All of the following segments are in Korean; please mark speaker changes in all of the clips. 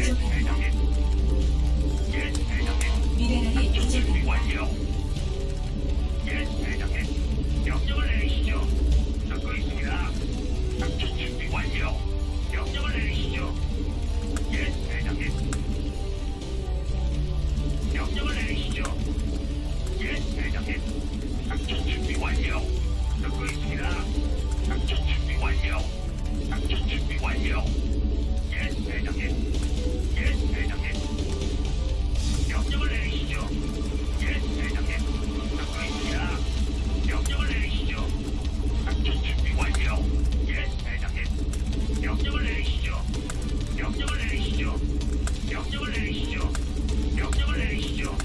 Speaker 1: 예,
Speaker 2: 대장님. 예, 대장님. 미네랄이 부족합니 완료. 명령을 내리시죠. 명령을 내리시죠. 명령을 내리시죠.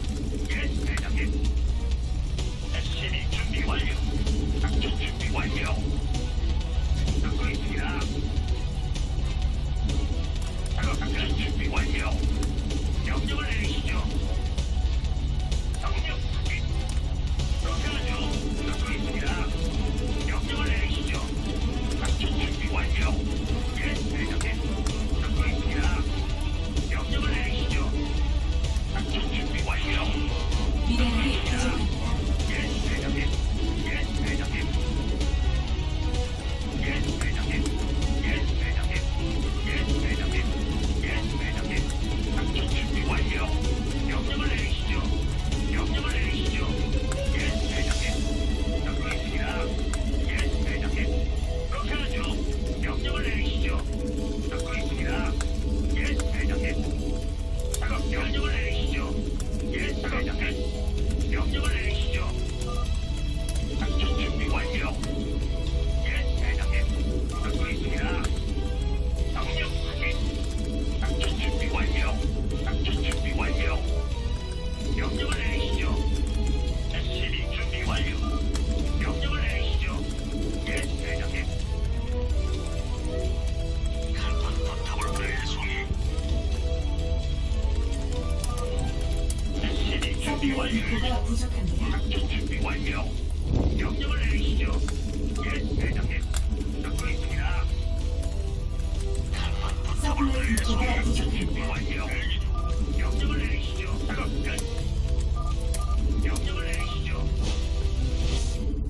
Speaker 2: 준비 완료.
Speaker 1: 배가 부족합니다.
Speaker 2: 작전 준비 완료. 명령을 내리시죠. 예, 대장님. 듣고 있습니다. 서플라이
Speaker 1: 배가 부족합니다. 준비
Speaker 2: 완료.